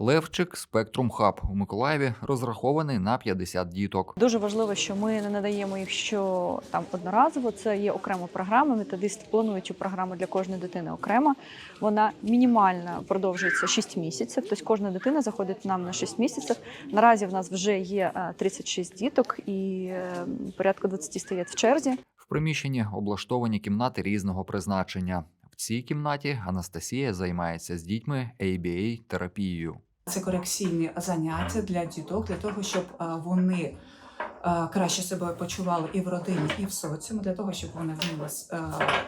Левчик Спектрум Хаб у Миколаєві розрахований на 50 діток. Дуже важливо, що ми не надаємо їх що там одноразово. Це є окрема програма. Методисти планують цю програму для кожної дитини окремо. Вона мінімально продовжується 6 місяців. Тобто кожна дитина заходить нам на 6 місяців. Наразі в нас вже є е, 36 діток і е, порядку 20 стоять в черзі. В приміщенні облаштовані кімнати різного призначення. В цій кімнаті Анастасія займається з дітьми ABA терапією. Це корекційні заняття для діток, для того, щоб е, вони е, краще себе почували і в родині, і в соціумі, для того, щоб вони вміли е,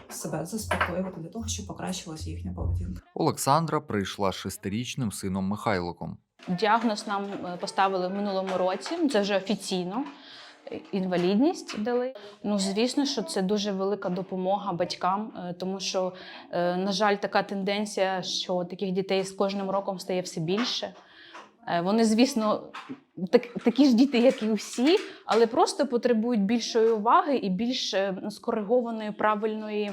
себе заспокоювати, для того, щоб покращилася їхня поведінка. Олександра прийшла з шестирічним сином Михайлоком. Діагноз нам поставили в минулому році. Це вже офіційно. Інвалідність дали. Ну, звісно, що це дуже велика допомога батькам, е, тому що, е, на жаль, така тенденція, що таких дітей з кожним роком стає все більше. Е, Вони, звісно, так, такі ж діти, як і всі, але просто потребують більшої уваги і більш скоригованої, правильної,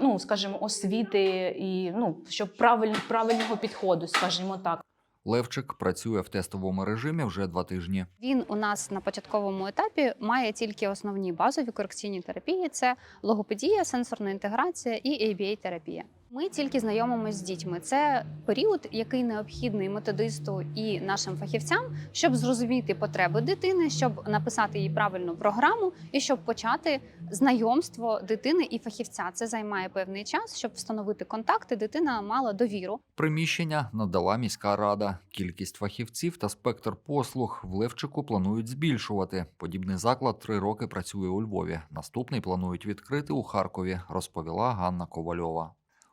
ну, скажімо, освіти і ну, щоб правиль, правильного підходу, скажімо так. Левчик працює в тестовому режимі вже два тижні. Він у нас на початковому етапі має тільки основні базові корекційні терапії: це логопедія, сенсорна інтеграція і ABA-терапія. Ми тільки знайомимося з дітьми. Це період, який необхідний методисту і нашим фахівцям, щоб зрозуміти потреби дитини, щоб написати їй правильну програму і щоб почати знайомство дитини і фахівця. Це займає певний час, щоб встановити контакти. Дитина мала довіру. Приміщення надала міська рада. Кількість фахівців та спектр послуг в Левчику планують збільшувати. Подібний заклад три роки працює у Львові. Наступний планують відкрити у Харкові, розповіла Ганна Ковальова.